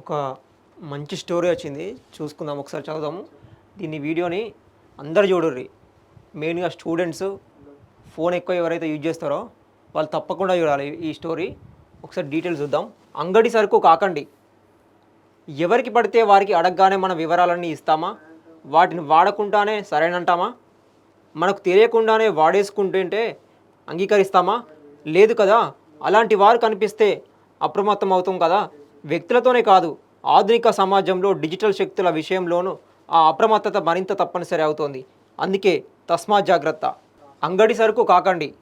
ఒక మంచి స్టోరీ వచ్చింది. చూసుకుందాం ఒకసారి చదువుదాము దీన్ని వీడియోని అందరు చూడర్రి. మెయిన్గా స్టూడెంట్స్ ఫోన్ ఎక్కువ ఎవరైతే యూజ్ చేస్తారో వాళ్ళు తప్పకుండా చూడాలి ఈ స్టోరీ. ఒకసారి డీటెయిల్స్ చూద్దాం. అంగడి సరుకు కాకండి. ఎవరికి పడితే వారికి అడగగానే మన వివరాలన్నీ ఇస్తామా? వాటిని వాడకుండానే సరేనంటామా? మనకు తెలియకుండానే వాడేసుకుంటుంటే అంగీకరిస్తామా? లేదు కదా? అలాంటి వారు కనిపిస్తే అప్రమత్తం అవుతాం కదా? వ్యక్తులతోనే కాదు ఆధునిక సమాజంలో డిజిటల్ శక్తుల విషయంలోనూ ఆ అప్రమత్తత మరింత తప్పనిసరి అవుతోంది. అందుకే తస్మా జాగ్రత్త. అంగడి సరుకు కాకండి.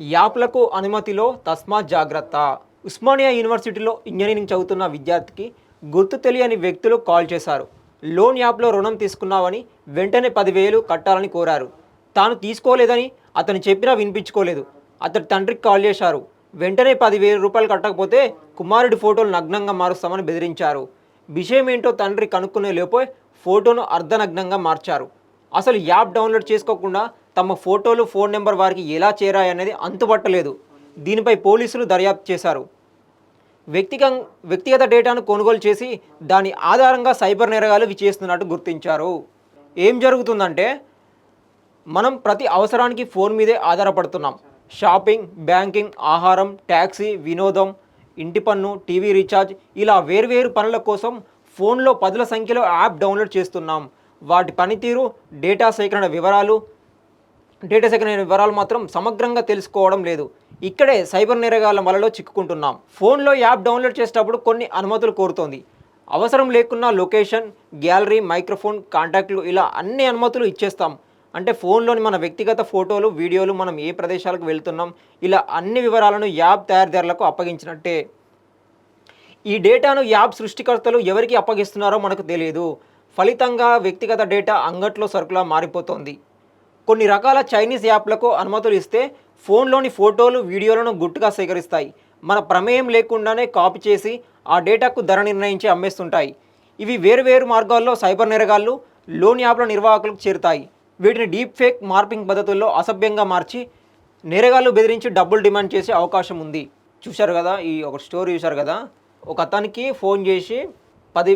యాప్లకు అనుమతిలో తస్మాత్ జాగ్రత్త. ఉస్మానియా యూనివర్సిటీలో ఇంజనీరింగ్ చదువుతున్న విద్యార్థికి గుర్తు తెలియని వ్యక్తులు కాల్ చేశారు. లోన్ యాప్లో రుణం తీసుకున్నావని వెంటనే పదివేలు కట్టాలని కోరారు. తాను తీసుకోలేదని అతను చెప్పినా వినిపించుకోలేదు. అతడి తండ్రికి కాల్ చేశారు. వెంటనే పదివేల రూపాయలు కట్టకపోతే కుమారుడి ఫోటోలు నగ్నంగా మారుస్తామని బెదిరించారు. విషయం ఏంటో తండ్రి కనుక్కునే లోపే ఫోటోను అర్ధనగ్నంగా మార్చారు. అసలు యాప్ డౌన్లోడ్ చేసుకోకుండా తమ ఫోటోలు ఫోన్ నెంబర్ వారికి ఎలా చేరాయనేది అంతుపట్టలేదు. దీనిపై పోలీసులు దర్యాప్తు చేశారు. వ్యక్తిగ వ్యక్తిగత డేటాను కొనుగోలు చేసి దాని ఆధారంగా సైబర్ నేరగాలు ఇవి చేస్తున్నట్టు గుర్తించారు. ఏం జరుగుతుందంటే మనం ప్రతి అవసరానికి ఫోన్ మీదే ఆధారపడుతున్నాం. షాపింగ్ బ్యాంకింగ్ ఆహారం ట్యాక్సీ వినోదం ఇంటి పన్ను టీవీ రీఛార్జ్ ఇలా వేర్వేరు పనుల కోసం ఫోన్లో పదుల సంఖ్యలో యాప్ డౌన్లోడ్ చేస్తున్నాం. వాటి పనితీరు డేటా సేకరణ వివరాలు డేటా సేకరణ వివరాలు మాత్రం సమగ్రంగా తెలుసుకోవడం లేదు. ఇక్కడే సైబర్ నేరగాళ్ళ వలలో చిక్కుకుంటున్నాం. ఫోన్లో యాప్ డౌన్లోడ్ చేసేటప్పుడు కొన్ని అనుమతులు కోరుతోంది. అవసరం లేకున్నా లొకేషన్ గ్యాలరీ మైక్రోఫోన్ కాంటాక్ట్లు ఇలా అన్ని అనుమతులు ఇచ్చేస్తాం. అంటే ఫోన్లోని మన వ్యక్తిగత ఫోటోలు వీడియోలు మనం ఏ ప్రదేశాలకు వెళ్తున్నాం ఇలా అన్ని వివరాలను యాప్ తయారీదారులకు అప్పగించినట్టే. ఈ డేటాను యాప్ సృష్టికర్తలు ఎవరికి అప్పగిస్తున్నారో మనకు తెలియదు. ఫలితంగా వ్యక్తిగత డేటా అంగట్లో సరుకులా మారిపోతోంది. కొన్ని రకాల చైనీస్ యాప్లకు అనుమతులు ఇస్తే ఫోన్లోని ఫోటోలు వీడియోలను గుట్టుగా సేకరిస్తాయి. మన ప్రమేయం లేకుండానే కాపీ చేసి ఆ డేటాకు ధర నిర్ణయించి అమ్మేస్తుంటాయి. ఇవి వేరువేరు మార్గాల్లో సైబర్ నేరగాళ్ళు లోన్ యాప్ల నిర్వాహకులకు చేరుతాయి. వీటిని డీప్ ఫేక్ మార్పింగ్ పద్ధతుల్లో అసభ్యంగా మార్చి నేరగాళ్ళు బెదిరించి డబ్బులు డిమాండ్ చేసే అవకాశం ఉంది. చూశారు కదా ఈ ఒక స్టోరీ చూశారు కదా? ఒక అతనికి ఫోన్ చేసి పది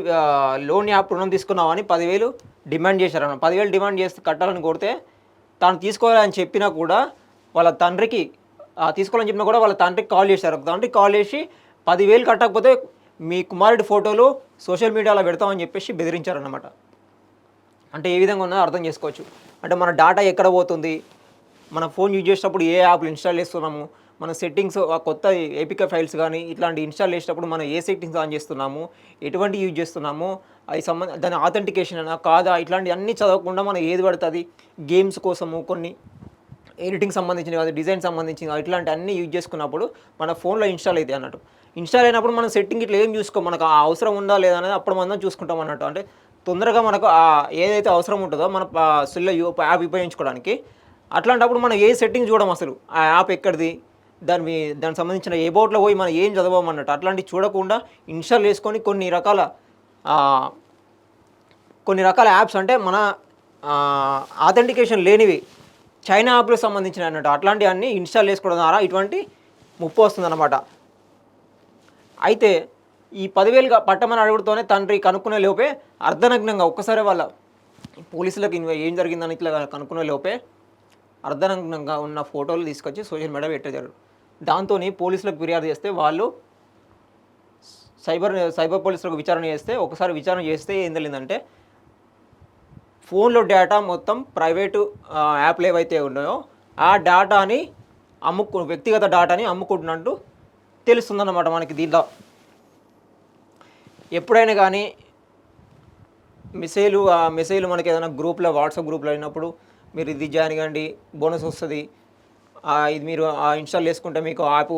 లోన్ యాప్ రుణం తీసుకున్నామని పదివేలు డిమాండ్ చేశారన్న పదివేలు డిమాండ్ చేస్తే కట్టాలని కోరితే తాను తీసుకోవాలని చెప్పినా కూడా వాళ్ళ తండ్రికి తీసుకోవాలని చెప్పినా కూడా వాళ్ళ తండ్రికి కాల్ చేశారు. తండ్రికి కాల్ చేసి పదివేలు కట్టకపోతే మీ కుమారుడి ఫోటోలు సోషల్ మీడియాలో పెడతామని చెప్పేసి బెదిరించారన్నమాట. అంటే ఏ విధంగా ఉన్నదో అర్థం చేసుకోవచ్చు. అంటే మన డేటా ఎక్కడ పోతుంది? మన ఫోన్ యూజ్ చేసేటప్పుడు ఏ యాప్లు ఇన్స్టాల్ చేస్తున్నాము? మన సెట్టింగ్స్ ఆ కొత్త ఏపిక ఫైల్స్ కానీ ఇట్లాంటి ఇన్స్టాల్ చేసేటప్పుడు మనం ఏ సెట్టింగ్స్ ఆన్ చేస్తున్నాము? ఎటువంటి యూజ్ చేస్తున్నాము? అది సంబంధ దాని ఆథెంటికేషన్ అయినా కాదా? ఇట్లాంటి అన్నీ చదవకుండా మనం ఏది పడుతుంది? గేమ్స్ కోసము కొన్ని ఎడిటింగ్ సంబంధించిన కాదు డిజైన్ సంబంధించిన కాదు, ఇట్లాంటి అన్నీ యూజ్ చేసుకున్నప్పుడు మన ఫోన్లో ఇన్స్టాల్ అవుతాయి అన్నట్టు. ఇన్స్టాల్ అయినప్పుడు మనం సెట్టింగ్ ఇట్లా ఏం చూసుకో మనకు ఆ అవసరం ఉందా లేదా అనేది అప్పుడు మనం చూసుకుంటాం అన్నట్టు. అంటే తొందరగా మనకు ఏదైతే అవసరం ఉంటుందో మన సెల్ యాప్ ఉపయోగించుకోవడానికి అట్లాంటప్పుడు మనం ఏ సెట్టింగ్ చూడడం అసలు? ఆ యాప్ ఎక్కడిది? దాని మీ- దానికి సంబంధించిన ఏ బోట్లో పోయి మనం ఏం చదవమన్నట్టు అట్లాంటివి చూడకుండా ఇన్స్టాల్ చేసుకొని కొన్ని రకాల కొన్ని రకాల యాప్స్ అంటే మన ఆథెంటికేషన్ లేనివి చైనా యాప్లకు సంబంధించిన అన్నట్టు. అట్లాంటివన్నీ ఇన్స్టాల్ చేసుకోవడం ద్వారా ఇటువంటి ముప్పు వస్తుందన్నమాట. అయితే ఈ పదివేలు పట్టమని అడుగుతూనే తండ్రి కనుక్కునే లోపే అర్ధనగ్నంగా ఒక్కసారి వాళ్ళ పోలీసులకు ఏం జరిగిందని ఇట్లా కనుక్కునే లోపే అర్ధనగ్నంగా ఉన్న ఫోటోలు తీసుకొచ్చి సోషల్ మీడియా పెట్టేశారు దాంతో పోలీసులకు ఫిర్యాదు చేస్తే వాళ్ళు సైబర్ సైబర్ పోలీసులకు విచారణ చేస్తే ఒకసారి విచారణ చేస్తే ఏం తెలియదంటే ఫోన్లో డేటా మొత్తం ప్రైవేటు యాప్లు ఏవైతే ఉన్నాయో ఆ డేటాని అమ్ముకు వ్యక్తిగత డేటాని అమ్ముకుంటున్నట్టు తెలుస్తుందన్నమాట మనకి దీంట్లో. ఎప్పుడైనా కానీ మెసేజ్లు ఆ మెసేజ్లు మనకి ఏదైనా గ్రూప్లో వాట్సాప్ గ్రూప్లో అయినప్పుడు మీరు ఇది జాయిన్ కండి బోనస్ వస్తుంది. ఇది మీరు ఇన్స్టాల్ చేసుకుంటే మీకు యాప్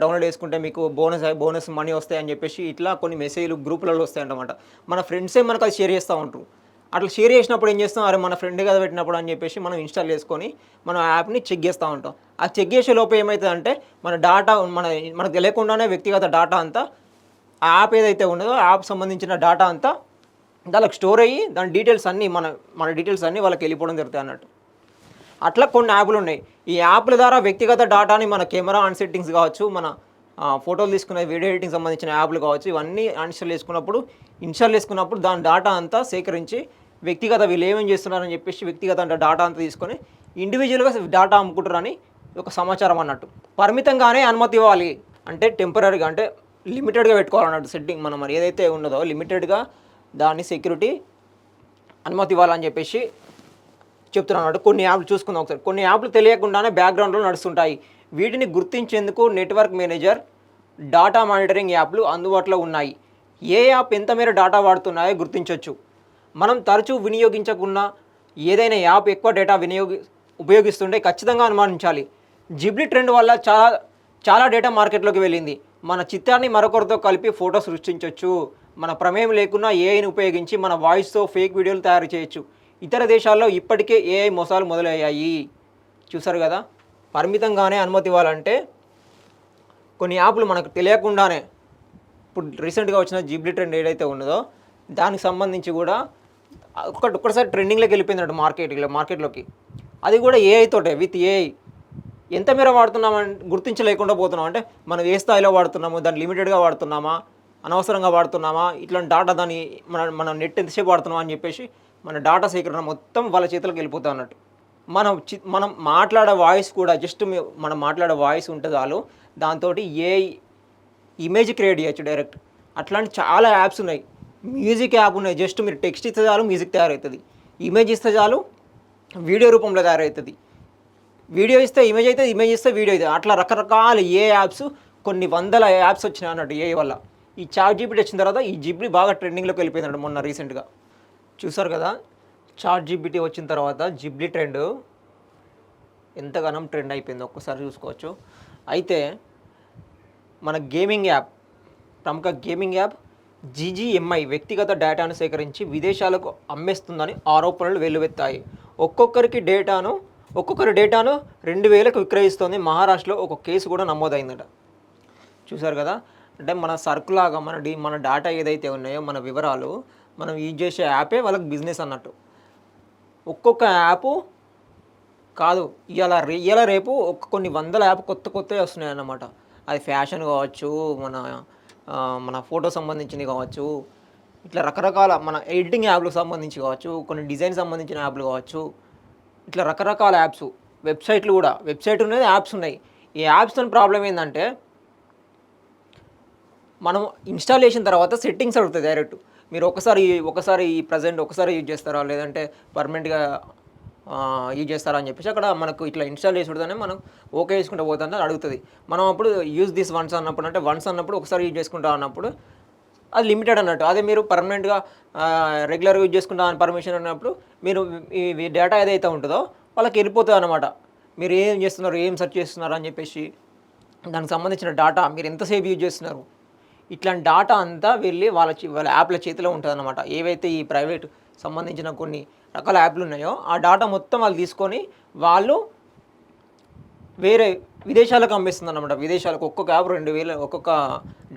డౌన్లోడ్ చేసుకుంటే మీకు బోనస్ బోనస్ మనీ వస్తాయి అని చెప్పేసి ఇట్లా కొన్ని మెసేజ్లు గ్రూపులలో వస్తాయి అన్నమాట మన ఫ్రెండ్సే మనకు అది షేర్ చేస్తూ ఉంటారు. అట్లా షేర్ చేసినప్పుడు ఏం చేస్తాం? అరే మన ఫ్రెండ్ కదా పెట్టినప్పుడు అని చెప్పేసి మనం ఇన్స్టాల్ చేసుకొని మనం ఆ యాప్ని చెక్ చేస్తూ ఉంటాం. ఆ చెక్ చేసే లోపు ఏమవుతుందంటే మన డాటా మన మనకు తెలియకుండానే వ్యక్తిగత డాటా అంతా ఆ యాప్ ఏదైతే ఉన్నదో ఆ యాప్ సంబంధించిన డాటా అంతా దానికి స్టోర్ అయ్యి దాని డీటెయిల్స్ అన్నీ మన మన డీటెయిల్స్ అన్నీ వాళ్ళకి వెళ్ళిపోవడం జరుగుతాయి అన్నట్టు. అట్లా కొన్ని యాప్లు ఉన్నాయి. ఈ యాప్ల ద్వారా వ్యక్తిగత డాటాని మన కెమెరా ఆన్ సెట్టింగ్స్ కావచ్చు మన ఫోటోలు తీసుకునే వీడియో ఎడిటింగ్ సంబంధించిన యాప్లు కావచ్చు ఇవన్నీ అన్స్టాల్ చేసుకున్నప్పుడు ఇన్స్టాల్ చేసుకున్నప్పుడు దాని డేటా అంతా సేకరించి వ్యక్తిగత వీళ్ళు ఏమేం చేస్తున్నారని చెప్పేసి వ్యక్తిగత డేటా అంతా తీసుకొని ఇండివిజువల్గా డేటా అమ్ముకుంటారని ఒక సమాచారం అన్నట్టు. పరిమితంగానే అనుమతి ఇవ్వాలి. అంటే టెంపరీగా అంటే లిమిటెడ్గా పెట్టుకోవాలన్నట్టు సెట్టింగ్ మనం మరి ఏదైతే ఉన్నదో లిమిటెడ్గా దాన్ని సెక్యూరిటీ అనుమతి ఇవ్వాలని చెప్పేసి చెప్తున్నాను కొన్ని యాప్లు చూసుకుందాం ఒకసారి. కొన్ని యాప్లు తెలియకుండానే బ్యాక్గ్రౌండ్లో నడుస్తుంటాయి. వీటిని గుర్తించేందుకు నెట్వర్క్ మేనేజర్ డాటా మానిటరింగ్ యాప్లు అందుబాటులో ఉన్నాయి. ఏ యాప్ ఎంత మేర డాటా వాడుతున్నాయో గుర్తించవచ్చు మనం తరచూ వినియోగించకుండా ఏదైనా యాప్ ఎక్కువ డేటా వినియోగి ఉపయోగిస్తుంటే ఖచ్చితంగా అనుమానించాలి. జిబ్లీ ట్రెండ్ వల్ల చాలా చాలా డేటా మార్కెట్లోకి వెళ్ళింది. మన చిత్రాన్ని మరొకరితో కలిపి ఫోటో సృష్టించవచ్చు మన ప్రమేయం లేకున్నా ఏఐని ఉపయోగించి మన వాయిస్తో ఫేక్ వీడియోలు తయారు చేయొచ్చు. ఇతర దేశాల్లో ఇప్పటికే ఏఐ మోసాలు మొదలయ్యాయి. చూసారు కదా? పరిమితంగానే అనుమతి ఇవ్వాలంటే కొన్ని యాప్లు మనకు తెలియకుండానే ఇప్పుడు రీసెంట్గా వచ్చిన జీబ్లీ ట్రెండ్ ఏదైతే ఉన్నదో దానికి సంబంధించి కూడా ఒక్కటి ఒక్కసారి ట్రెండింగ్లోకి వెళ్ళిపోయిందట మార్కెట్లో మార్కెట్లోకి. అది కూడా ఏఐ తోటే విత్ ఏఐ ఎంత మేర వాడుతున్నామని గుర్తించలేకుండా పోతున్నాం. అంటే మనం ఏ స్థాయిలో వాడుతున్నాము దాన్ని లిమిటెడ్గా వాడుతున్నామా అనవసరంగా వాడుతున్నామా ఇట్లాంటి డాటా దాన్ని మన మన నెట్ ఎంతసేపు వాడుతున్నామా అని చెప్పేసి మన డాటా సేకరణ మొత్తం వాళ్ళ చేతులకు వెళ్ళిపోతా అన్నట్టు మనం చి మనం మాట్లాడే వాయిస్ కూడా జస్ట్ మనం మాట్లాడే వాయిస్ ఉంటే చాలు. దాంతో ఏ ఇమేజ్ క్రియేట్ చేయొచ్చు డైరెక్ట్ అట్లాంటి చాలా యాప్స్ ఉన్నాయి. మ్యూజిక్ యాప్ ఉన్నాయి. జస్ట్ మీరు టెక్స్ట్ ఇస్తే చాలు మ్యూజిక్ తయారవుతుంది. ఇమేజ్ ఇస్తే చాలు వీడియో రూపంలో తయారవుతుంది. వీడియో ఇస్తే ఇమేజ్ అయితే ఇమేజ్ ఇస్తే వీడియో అయితే అట్లా రకరకాల ఏ యాప్స్ కొన్ని వందల యాప్స్ వచ్చినాయి అన్నట్టు ఏ వల్ల. ఈ చాట్ జీపీటీ వచ్చిన తర్వాత ఈ జీపీ బాగా ట్రెండింగ్లోకి వెళ్ళిపోయింది మొన్న రీసెంట్గా చూసారు కదా? చాట్ జీపీటీ వచ్చిన తర్వాత జిబ్లీ ట్రెండ్ ఎంతగానో ట్రెండ్ అయిపోయింది ఒక్కసారి చూసుకోవచ్చు. అయితే మన గేమింగ్ యాప్ ప్రముఖ గేమింగ్ యాప్ జీజీఎంఐ వ్యక్తిగత డేటాను సేకరించి విదేశాలకు అమ్మేస్తుందని ఆరోపణలు వెల్లువెత్తాయి. ఒక్కొక్కరికి డేటాను ఒక్కొక్కరి డేటాను రెండు వేలకు విక్రయిస్తోంది. మహారాష్ట్రలో ఒక కేసు కూడా నమోదైందట. చూసారు కదా? అంటే మన సర్కులాగా మన డి మన డేటా ఏదైతే ఉన్నాయో మన వివరాలు మనం యూజ్ చేసే యాపే వాళ్ళకి బిజినెస్ అన్నట్టు. ఒక్కొక్క యాప్ కాదు ఇవాళ రే ఇవాళ రేపు ఒక కొన్ని వందల యాప్ కొత్త కొత్తవి వస్తున్నాయి అన్నమాట అది ఫ్యాషన్ కావచ్చు మన మన ఫోటో సంబంధించినవి కావచ్చు ఇట్లా రకరకాల మన ఎడిటింగ్ యాప్లకు సంబంధించి కావచ్చు కొన్ని డిజైన్ సంబంధించిన యాప్లు కావచ్చు ఇట్లా రకరకాల యాప్స్ వెబ్సైట్లు కూడా వెబ్సైట్ ఉన్నది యాప్స్ ఉన్నాయి. ఈ యాప్స్తో ప్రాబ్లం ఏంటంటే మనం ఇన్స్టాల్ చేసిన తర్వాత సెట్టింగ్స్ అడుగుతుంది డైరెక్ట్. మీరు ఒకసారి ఒకసారి ఈ ప్రజెంట్ ఒకసారి యూజ్ చేస్తారా? లేదంటే పర్మనెంట్గా యూజ్ చేస్తారా అని చెప్పేసి అక్కడ మనకు ఇట్లా ఇన్స్టాల్ చేసి పెడితేనే మనం ఓకే చేసుకుంటూ పోతుందని అడుగుతుంది. మనం అప్పుడు యూజ్ దిస్ వన్స్ అన్నప్పుడు అంటే వన్స్ అన్నప్పుడు ఒకసారి యూజ్ చేసుకుంటా అన్నప్పుడు అది లిమిటెడ్ అన్నట్టు. అదే మీరు పర్మనెంట్గా రెగ్యులర్గా యూజ్ చేసుకుంటా అని పర్మిషన్ అన్నప్పుడు మీరు ఈ డేటా ఏదైతే ఉంటుందో వాళ్ళకి వెళ్ళిపోతుంది అనమాట మీరు ఏం చేస్తున్నారు ఏం సెర్చ్ చేస్తున్నారు అని చెప్పేసి దానికి సంబంధించిన డాటా మీరు ఎంతసేపు యూజ్ చేస్తున్నారు? ఇట్లాంటి డాటా అంతా వెళ్ళి వాళ్ళ చే- వాళ్ళ యాప్ల చేతిలో ఉంటుంది అనమాట ఏవైతే ఈ ప్రైవేట్ సంబంధించిన కొన్ని రకాల యాప్లు ఉన్నాయో ఆ డాటా మొత్తం వాళ్ళు తీసుకొని వాళ్ళు వేరే విదేశాలకు అమ్మేస్తుంది అనమాట విదేశాలకు ఒక్కొక్క యాప్ రెండు వేలు ఒక్కొక్క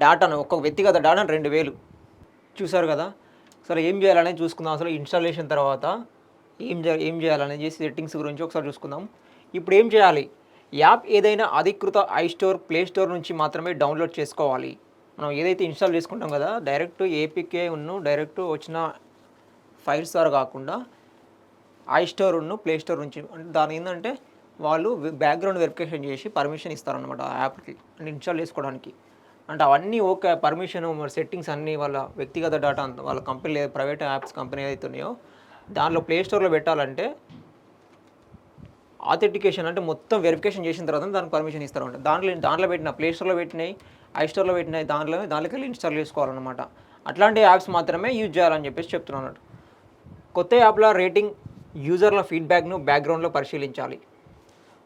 డేటాను ఒక్కొక్క వ్యక్తిగత డాటాను రెండు వేలు. చూసారు కదా? సరే ఏం చేయాలని చూసుకుందాం. అసలు ఇన్స్టాలేషన్ తర్వాత ఏం చే ఏం చేయాలనేది చేసి సెట్టింగ్స్ గురించి ఒకసారి చూసుకుందాం. ఇప్పుడు ఏం చేయాలి? యాప్ ఏదైనా అధికృత ఐ స్టోర్ ప్లే స్టోర్ నుంచి మాత్రమే డౌన్లోడ్ చేసుకోవాలి. మనం ఏదైతే ఇన్స్టాల్ చేసుకుంటాం కదా డైరెక్ట్ ఏపీకే ఉన్ను డైరెక్ట్ వచ్చిన ఫైల్స్ ద్వారా కాకుండా ఐ స్టోర్ ఉన్ను ప్లే స్టోర్ నుంచి. అంటే దాని ఏంటంటే వాళ్ళు బ్యాక్గ్రౌండ్ వెరిఫికేషన్ చేసి పర్మిషన్ ఇస్తారనమాట ఆ యాప్కి ఇన్స్టాల్ చేసుకోవడానికి. అంటే అవన్నీ ఓకే పర్మిషన్ సెట్టింగ్స్ అన్నీ వాళ్ళ వ్యక్తిగత డేటా వాళ్ళ కంపెనీ ప్రైవేట్ యాప్స్ కంపెనీ ఏదైతే ఉన్నాయో దానిలో ప్లే స్టోర్లో పెట్టాలంటే ఆథెంటికేషన్ అంటే మొత్తం వెరిఫికేషన్ చేసిన తర్వాత దానికి పర్మిషన్ ఇస్తారంట దాంట్లో దాంట్లో పెట్టిన ప్లేస్టోర్లో పెట్టినాయి ఐ స్టోర్లో పెట్టినాయి దాంట్లో దాంట్లోకి వెళ్ళి ఇన్స్టాల్ చేసుకోవాలన్నమాట. అట్లాంటి యాప్స్ మాత్రమే యూజ్ చేయాలని చెప్పేసి చెప్తున్నాను కొత్త యాప్ల రేటింగ్ యూజర్ల ఫీడ్బ్యాక్ను బ్యాక్గ్రౌండ్లో పరిశీలించాలి.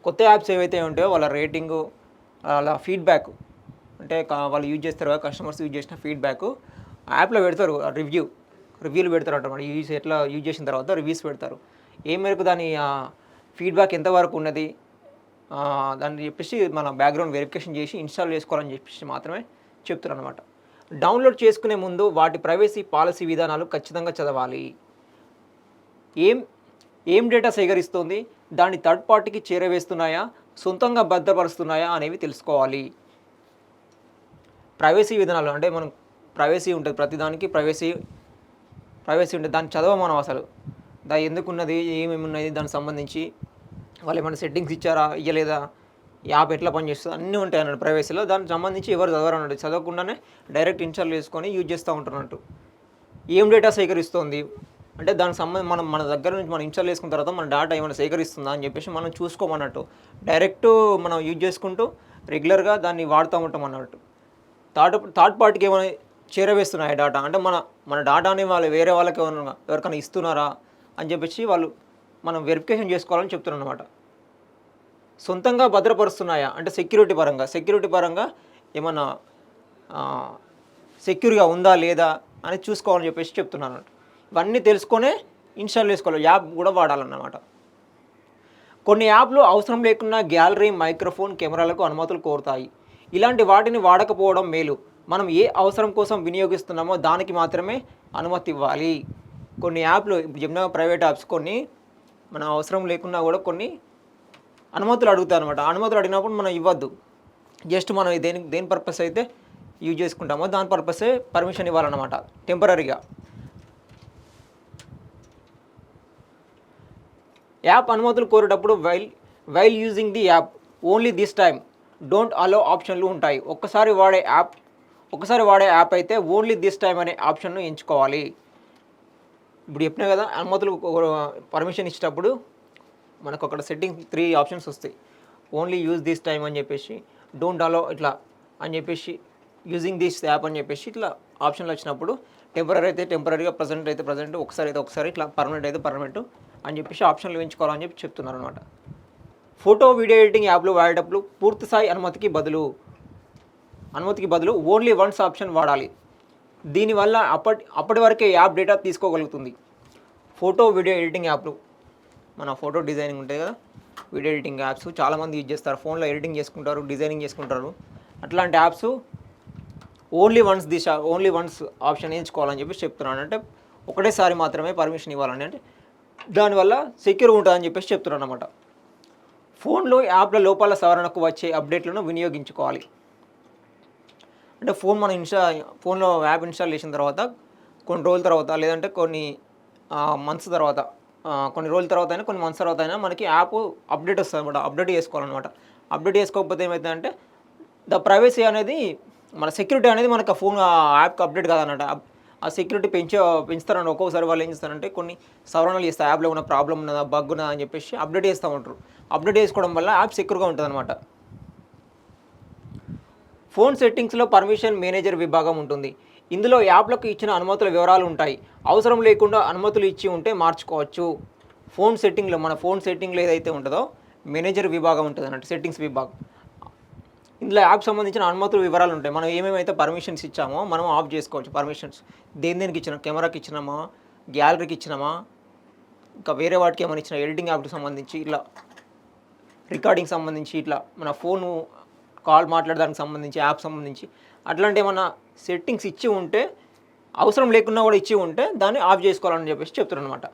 కొత్త యాప్స్ ఏవైతే ఉంటాయో వాళ్ళ రేటింగు వాళ్ళ ఫీడ్బ్యాక్ అంటే వాళ్ళు యూజ్ చేస్తారు కస్టమర్స్ యూజ్ చేసిన ఫీడ్బ్యాక్ యాప్లో పెడతారు రివ్యూ రివ్యూలు పెడతారు అనమాట యూజ్ ఎట్లా యూజ్ చేసిన తర్వాత రివ్యూస్ పెడతారు. ఏ మేరకు దాని ఫీడ్బ్యాక్ ఎంతవరకు ఉన్నది దాన్ని చెప్పేసి మన బ్యాక్గ్రౌండ్ వెరిఫికేషన్ చేసి ఇన్స్టాల్ చేసుకోవాలని చెప్పేసి మాత్రమే చెప్తారు అనమాట డౌన్లోడ్ చేసుకునే ముందు వాటి ప్రైవసీ పాలసీ విధానాలు ఖచ్చితంగా చదవాలి. ఏం ఏం డేటా సేకరిస్తుంది దాన్ని థర్డ్ పార్టీకి చేరవేస్తున్నాయా? సొంతంగా భద్రపరుస్తున్నాయా అనేవి తెలుసుకోవాలి. ప్రైవసీ విధానాలు అంటే మనం ప్రైవసీ ఉంటుంది ప్రతిదానికి ప్రైవసీ ప్రైవసీ ఉంటుంది దాన్ని చదవ మనం అసలు. దా ఎందుకున్నది ఏమేమి ఉన్నది దానికి సంబంధించి వాళ్ళు ఏమైనా సెట్టింగ్స్ ఇచ్చారా ఇయ్యలేదా యాప్ ఎట్లా పనిచేస్తుంది అన్నీ ఉంటాయి అన్నట్టు ప్రైవసీలో దానికి సంబంధించి ఎవరు చదవరు అన్నట్టు. చదవకుండానే డైరెక్ట్ ఇన్స్టాల్ చేసుకొని యూజ్ చేస్తూ ఉంటున్నట్టు. ఏం డేటా సేకరిస్తుంది? అంటే దానికి సంబంధం మనం మన దగ్గర నుంచి మనం ఇన్స్టాల్ చేసుకున్న తర్వాత మన డేటా ఏమైనా సేకరిస్తుందా అని చెప్పేసి మనం చూసుకోమన్నట్టు. డైరెక్ట్ మనం యూజ్ చేసుకుంటూ రెగ్యులర్గా దాన్ని వాడుతూ ఉంటాం అన్నట్టు. థర్డ్ థర్డ్ పార్టీకి ఏమైనా చేరవేస్తున్నాయి డేటా అంటే మన మన డేటాని వాళ్ళు వేరే వాళ్ళకి ఏమైనా ఎవరికైనా ఇస్తున్నారా అని చెప్పేసి వాళ్ళు మనం వెరిఫికేషన్ చేసుకోవాలని చెప్తున్నారు అనమాట సొంతంగా భద్రపరుస్తున్నాయా? అంటే సెక్యూరిటీ పరంగా సెక్యూరిటీ పరంగా ఏమన్నా సెక్యూర్గా ఉందా లేదా అని చూసుకోవాలని చెప్పేసి చెప్తున్నాను ఇవన్నీ తెలుసుకొనే ఇన్స్టాల్ చేసుకోవాలి. యాప్ కూడా వాడాలన్నమాట. కొన్ని యాప్లు అవసరం లేకుండా గ్యాలరీ మైక్రోఫోన్ కెమెరాలకు అనుమతులు కోరుతాయి. ఇలాంటి వాటిని వాడకపోవడం మేలు. మనం ఏ అవసరం కోసం వినియోగిస్తున్నామో దానికి మాత్రమే అనుమతి ఇవ్వాలి. కొన్ని యాప్లు ఇప్పుడు చెప్పిన ప్రైవేట్ యాప్స్ కొన్ని మన అవసరం లేకున్నా కూడా కొన్ని అనుమతులు అడుగుతాయి అనమాట అనుమతులు అడిగినప్పుడు మనం ఇవ్వద్దు. జస్ట్ మనం దేని దేని పర్పస్ అయితే యూజ్ చేసుకుంటామో దాని పర్పసే పర్మిషన్ ఇవ్వాలన్నమాట. టెంపరీగా. యాప్ అనుమతులు కోరేటప్పుడు while while using the app only this time don't allow ఆప్షన్లు ఉంటాయి. ఒక్కసారి వాడే యాప్ ఒకసారి వాడే యాప్ అయితే ఓన్లీ దిస్ టైం అనే ఆప్షన్ను ఎంచుకోవాలి. ఇప్పుడు చెప్పినా కదా అనుమతులు పర్మిషన్ ఇచ్చేటప్పుడు మనకు అక్కడ సెట్టింగ్ త్రీ ఆప్షన్స్ వస్తాయి. ఓన్లీ యూజ్ దిస్ టైం అని చెప్పేసి డోంట్ అలో ఇట్లా అని చెప్పేసి యూజింగ్ దిస్ యాప్ అని చెప్పేసి ఇట్లా ఆప్షన్లు వచ్చినప్పుడు టెంపరీ అయితే టెంపరీగా ప్రజెంట్ అయితే ప్రజెంట్ ఒకసారి అయితే ఒకసారి ఇట్లా పర్మనెంట్ అయితే పర్మనెంట్ అని చెప్పేసి ఆప్షన్లు ఎంచుకోవాలని చెప్పి చెప్తున్నారు అనమాట ఫోటో వీడియో ఎడిటింగ్ యాప్లు వాడేటప్పుడు పూర్తి స్థాయి అనుమతికి బదులు అనుమతికి బదులు ఓన్లీ వన్స్ ఆప్షన్ వాడాలి. దీనివల్ల అప్పటి అప్పటి వరకే యాప్ డేటా తీసుకోగలుగుతుంది. ఫోటో వీడియో ఎడిటింగ్ యాప్లు మన ఫోటో డిజైనింగ్ ఉంటాయి కదా వీడియో ఎడిటింగ్ యాప్స్ చాలామంది యూజ్ చేస్తారు. ఫోన్లో ఎడిటింగ్ చేసుకుంటారు డిజైనింగ్ చేసుకుంటారు. అట్లాంటి యాప్స్ ఓన్లీ వన్స్ దిశ ఓన్లీ వన్స్ ఆప్షన్ ఎంచుకోవాలని చెప్పి చెప్తున్నాను. అంటే ఒకటేసారి మాత్రమే పర్మిషన్ ఇవ్వాలని అంటే దానివల్ల సెక్యూర్గా ఉంటుందని చెప్పేసి చెప్తున్నాను అనమాట ఫోన్లో యాప్ల లోపాల సవరణకు వచ్చే అప్డేట్లను వినియోగించుకోవాలి. అంటే ఫోన్ మనం ఇన్స్టా ఫోన్లో యాప్ ఇన్స్టాల్ చేసిన తర్వాత కొన్ని రోజుల తర్వాత లేదంటే కొన్ని మంత్స్ తర్వాత కొన్ని రోజుల తర్వాత అయినా కొన్ని మంత్స్ తర్వాత అయినా మనకి యాప్ అప్డేట్ వస్తుంది అనమాట అప్డేట్ చేసుకోవాలన్నమాట. అప్డేట్ చేసుకోకపోతే ఏమవుతుందంటే ద ప్రైవసీ అనేది మన సెక్యూరిటీ అనేది మనకు ఆ ఫోన్ యాప్కి అప్డేట్ కాదన్నమాట. ఆ సెక్యూరిటీ పెంచే పెంచుతారని ఒక్కొక్కసారి వాళ్ళు ఏం చేస్తారంటే కొన్ని సవరణలు చేస్తారు. యాప్లో ఉన్న ప్రాబ్లం ఉన్నదా బగ్ ఉన్నదా అని చెప్పేసి అప్డేట్ చేస్తూ ఉంటారు. అప్డేట్ చేసుకోవడం వల్ల యాప్ సెక్యూర్గా ఉంటుంది అనమాట ఫోన్ సెట్టింగ్స్లో పర్మిషన్ మేనేజర్ విభాగం ఉంటుంది. ఇందులో యాప్లకు ఇచ్చిన అనుమతుల వివరాలు ఉంటాయి. అవసరం లేకుండా అనుమతులు ఇచ్చి ఉంటే మార్చుకోవచ్చు. ఫోన్ సెట్టింగ్లో మన ఫోన్ సెట్టింగ్లో ఏదైతే ఉంటుందో మేనేజర్ విభాగం ఉంటుంది అన్నట్టు సెట్టింగ్స్ విభాగం. ఇందులో యాప్ సంబంధించిన అనుమతుల వివరాలు ఉంటాయి. మనం ఏమేమైతే పర్మిషన్స్ ఇచ్చామో మనం ఆఫ్ చేసుకోవచ్చు పర్మిషన్స్ దేని దేనికి ఇచ్చినా? కెమెరాకి ఇచ్చినామా? గ్యాలరీకి ఇచ్చినామా? ఇంకా వేరే వాటికి ఏమైనా ఇచ్చిన? ఎడిటింగ్ యాప్కి సంబంధించి ఇట్లా రికార్డింగ్ సంబంధించి ఇట్లా మన ఫోను కాల్ మాట్లాడడానికి సంబంధించి యాప్ సంబంధించి అట్లాంటి ఏమైనా సెట్టింగ్స్ ఇచ్చి ఉంటే అవసరం లేకున్నా కూడా ఇచ్చి ఉంటే దాన్ని ఆఫ్ చేసుకోవాలని చెప్పేసి చెప్తున్నారు అనమాట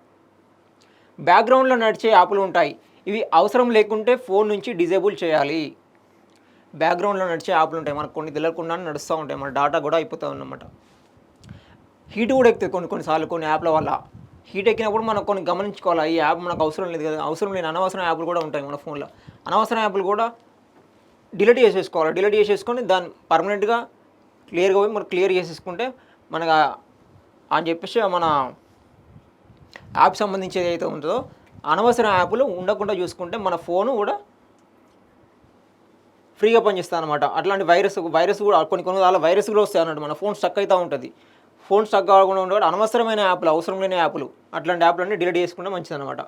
బ్యాక్గ్రౌండ్లో నడిచే యాప్లు ఉంటాయి. ఇవి అవసరం లేకుంటే ఫోన్ నుంచి డిజేబుల్ చేయాలి. బ్యాక్గ్రౌండ్లో నడిచే యాప్లు ఉంటాయి. మనకు కొన్ని తెలియకుండా నడుస్తూ ఉంటాయి. మన డాటా కూడా అయిపోతూ ఉన్నమాట హీట్ కూడా ఎక్కుతాయి కొన్ని కొన్నిసార్లు కొన్ని యాప్ల వల్ల. హీట్ ఎక్కినప్పుడు మనం కొన్ని గమనించుకోవాలి. ఈ యాప్ మనకు అవసరం లేదు కదా. అవసరం లేని అనవసరం యాప్లు కూడా ఉంటాయి మన ఫోన్లో. అనవసరం యాప్లు కూడా డిలీట్ చేసేసుకోవాలి. డిలీట్ చేసేసుకొని దాన్ని పర్మనెంట్గా క్లియర్గా పోయి మనం క్లియర్ చేసేసుకుంటే మనకు అని చెప్పేసి మన యాప్ సంబంధించి ఏదైతే ఉంటుందో అనవసర యాప్లు ఉండకుండా చూసుకుంటే మన ఫోను కూడా ఫ్రీగా పనిచేస్తాయి అనమాట అట్లాంటి వైరస్ వైరస్ కూడా కొన్ని కొన్ని అలా వైరస్ కూడా వస్తాయి అన్నట్టు మన ఫోన్ స్టక్ అవుతూ ఉంటుంది. ఫోన్ స్టక్ కాకుండా ఉండేవాడు అనవసరమైన యాప్లు అవసరం లేని యాప్లు. అట్లాంటి యాప్లు అన్నీ డిలీట్ చేసుకుంటే మంచిది అనమాట